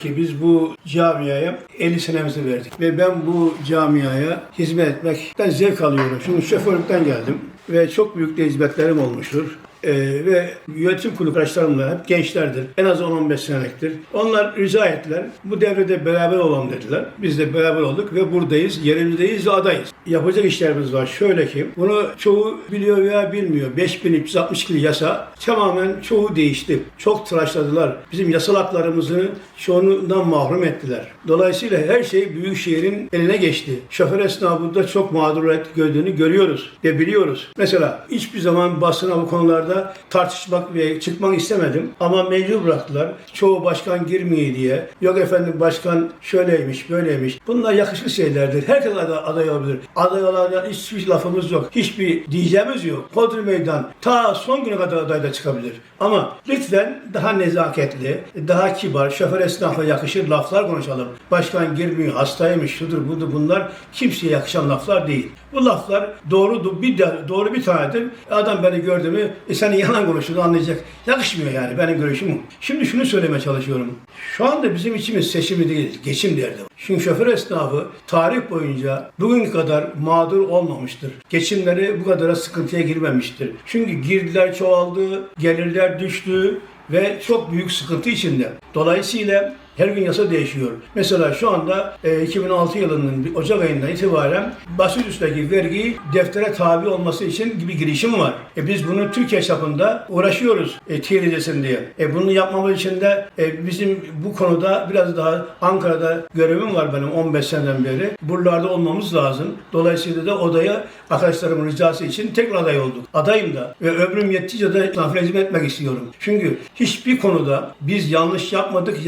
ki biz bu camiaya 50 senemizi verdik ve ben bu camiaya hizmet etmekten zevk alıyorum. Şimdi şoförlükten geldim ve çok büyük de hizmetlerim olmuştur. Ee, ve yönetim kurulu arkadaşlarımla hep gençlerdir. En az 10-15 senektir. Onlar rica ettiler. Bu devrede beraber olalım dediler. Biz de beraber olduk ve buradayız. Yerimizdeyiz ve adayız. Yapacak işlerimiz var. Şöyle ki bunu çoğu biliyor veya bilmiyor. 5362 yasa tamamen çoğu değişti. Çok tıraşladılar. Bizim yasal haklarımızı çoğundan mahrum ettiler. Dolayısıyla her şey Büyükşehir'in eline geçti. Şoför esnafında çok mağduriyet gördüğünü görüyoruz ve biliyoruz. Mesela hiçbir zaman basına bu konularda tartışmak ve çıkmak istemedim ama mecbur bıraktılar. Çoğu başkan girmiyor diye. Yok efendim başkan şöyleymiş, böyleymiş. Bunlar yakışıklı şeylerdir. Herkes aday, aday olabilir. Aday olanlar hiçbir lafımız yok. Hiçbir diyeceğimiz yok. Kodri meydan ta son güne kadar aday da çıkabilir. Ama lütfen daha nezaketli, daha kibar, şoför esnafa yakışır laflar konuşalım. Başkan girmiyor, hastaymış, şudur budur bunlar kimseye yakışan laflar değil. Bu laflar doğrudur, bir doğru bir tanedir. Adam beni gördü mü, e senin yalan konuştuğunu anlayacak. Yakışmıyor yani benim görüşüm. Şimdi şunu söylemeye çalışıyorum. Şu anda bizim içimiz seçimi değil, geçim derdi. Çünkü şoför esnafı tarih boyunca bugün kadar mağdur olmamıştır. Geçimleri bu kadar sıkıntıya girmemiştir. Çünkü girdiler çoğaldı, gelirler düştü ve çok büyük sıkıntı içinde. Dolayısıyla her gün yasa değişiyor. Mesela şu anda e, 2006 yılının Ocak ayından itibaren basit üstteki vergi deftere tabi olması için bir girişim var. E, biz bunu Türkiye çapında uğraşıyoruz e, edilsin diye. E, bunu yapmamız için de e, bizim bu konuda biraz daha Ankara'da görevim var benim 15 seneden beri. Buralarda olmamız lazım. Dolayısıyla da odaya arkadaşlarımın ricası için tekrar aday olduk. Adayım da ve ömrüm yettiğince de hizmet etmek istiyorum. Çünkü hiçbir konuda biz yanlış yapmadık.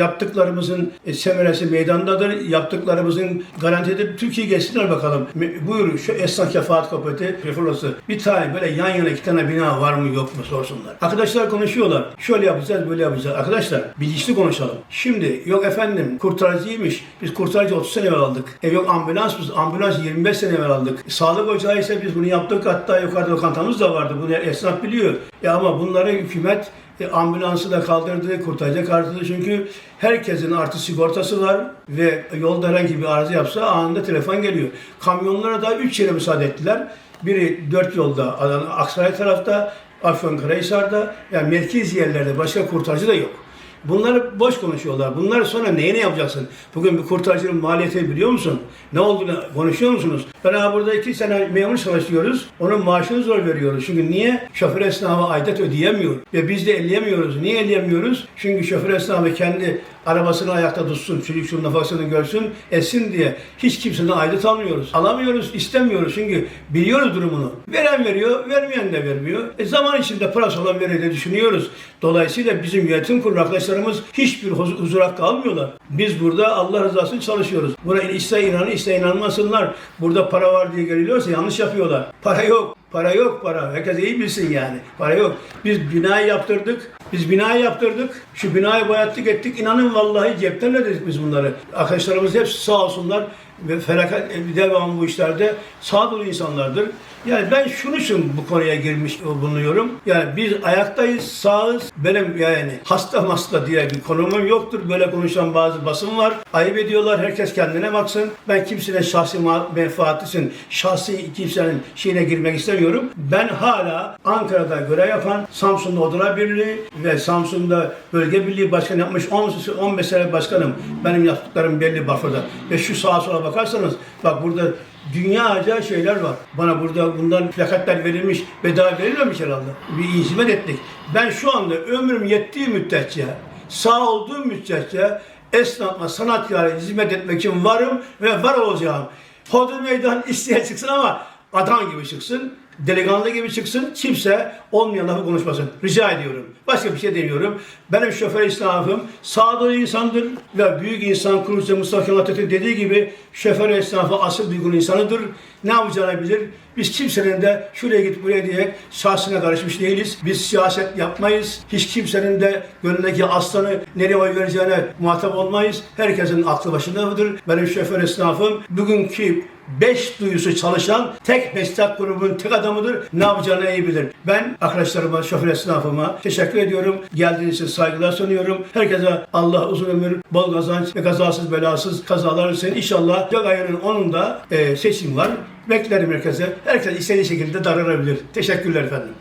Yaptıklarımızın e, semeresi meydandadır. Yaptıklarımızın garantidir. Türkiye geçsinler bakalım. Buyur şu esnaf kefaat kooperatif reforması. Bir tane böyle yan yana iki tane bina var mı yok mu sorsunlar. Arkadaşlar konuşuyorlar. Şöyle yapacağız böyle yapacağız. Arkadaşlar bilinçli konuşalım. Şimdi yok efendim kurtarıcıymış. Biz kurtarıcı 30 sene evvel aldık. E yok ambulans biz ambulans 25 sene evvel aldık. Sağlık ocağı ise biz bunu yaptık. Hatta yukarıda lokantamız da vardı. Bunu esnaf biliyor. Ya ama bunları hükümet e, ambulansı da kaldırdı, kurtarıcı kaldırdı. Çünkü herkesin artı sigortası var ve yolda herhangi bir arıza yapsa anında telefon geliyor. Kamyonlara da 3 yere müsaade ettiler. Biri 4 yolda, Adana, Aksaray tarafta, Afyonkarahisar'da, yani merkez yerlerde başka kurtarıcı da yok. Bunları boş konuşuyorlar. Bunları sonra neyine yapacaksın? Bugün bir kurtarıcının maliyetini biliyor musun? Ne olduğunu konuşuyor musunuz? Ben burada iki sene memur çalışıyoruz. Onun maaşını zor veriyoruz. Çünkü niye? Şoför esnafı aidat ödeyemiyor. Ve biz de elleyemiyoruz. Niye elleyemiyoruz? Çünkü şoför esnafı kendi arabasını ayakta tutsun, çocuk şunun nafasını görsün, etsin diye hiç kimseden aidat almıyoruz. Alamıyoruz, istemiyoruz çünkü biliyoruz durumunu. Veren veriyor, vermeyen de vermiyor. E zaman içinde parası olan diye düşünüyoruz. Dolayısıyla bizim yönetim kurulu arkadaşlarımız hiçbir huz- huzur hakkı almıyorlar. Biz burada Allah rızası için çalışıyoruz. Buna ister inanın ister inanmasınlar. Burada para var diye geliyorsa yanlış yapıyorlar. Para yok. Para yok para. Herkes iyi bilsin yani. Para yok. Biz binayı yaptırdık. Biz binayı yaptırdık. Şu binayı boyattık ettik. İnanın vallahi cepten ödedik biz bunları. Arkadaşlarımız hepsi sağ olsunlar ve felaket devam bu işlerde sağduru insanlardır. Yani ben şunun için bu konuya girmiş bulunuyorum. Yani biz ayaktayız, sağız. Benim yani hasta hasta diye bir konumum yoktur. Böyle konuşan bazı basın var. Ayıp ediyorlar. Herkes kendine baksın. Ben kimsenin şahsi menfaati için, şahsi kimsenin şeyine girmek istemiyorum. Ben hala Ankara'da görev yapan Samsun'da Odalar Birliği ve Samsun'da Bölge Birliği Başkanı yapmış 10, 15 sene başkanım. Benim yaptıklarım belli Bafra'da. Ve şu sağa sola bakarsanız bak burada dünyaca şeyler var. Bana burada bundan plakatlar verilmiş, bedava verilmemiş herhalde. Bir hizmet ettik. Ben şu anda ömrüm yettiği müddetçe, sağ olduğum müddetçe esnafa, sanatkara hizmet etmek için varım ve var olacağım. Hodri meydan isteye çıksın ama adam gibi çıksın, delikanlı gibi çıksın, kimse olmayan lafı konuşmasın. Rica ediyorum. Başka bir şey demiyorum. Benim şoför esnafım sağduyulu insandır ve büyük insan kurucusu Mustafa Kemal Atatürk dediği gibi şoför esnafı asıl duygulu insanıdır. Ne yapacağını bilir. Biz kimsenin de şuraya git buraya diye şahsına karışmış değiliz. Biz siyaset yapmayız. Hiç kimsenin de gönlündeki aslanı nereye oy vereceğine muhatap olmayız. Herkesin aklı başındadır. Benim şoför esnafım bugünkü beş duyusu çalışan tek meslek grubunun tek adamıdır. Ne yapacağını iyi bilir. Ben arkadaşlarıma, şoför esnafıma teşekkür ediyorum. Geldiğiniz için saygılar sunuyorum. Herkese Allah uzun ömür, bol kazanç ve kazasız belasız kazalar için inşallah Ocak ayının 10'unda e, seçim var. Beklerim herkese. Herkes istediği şekilde davranabilir. Teşekkürler efendim.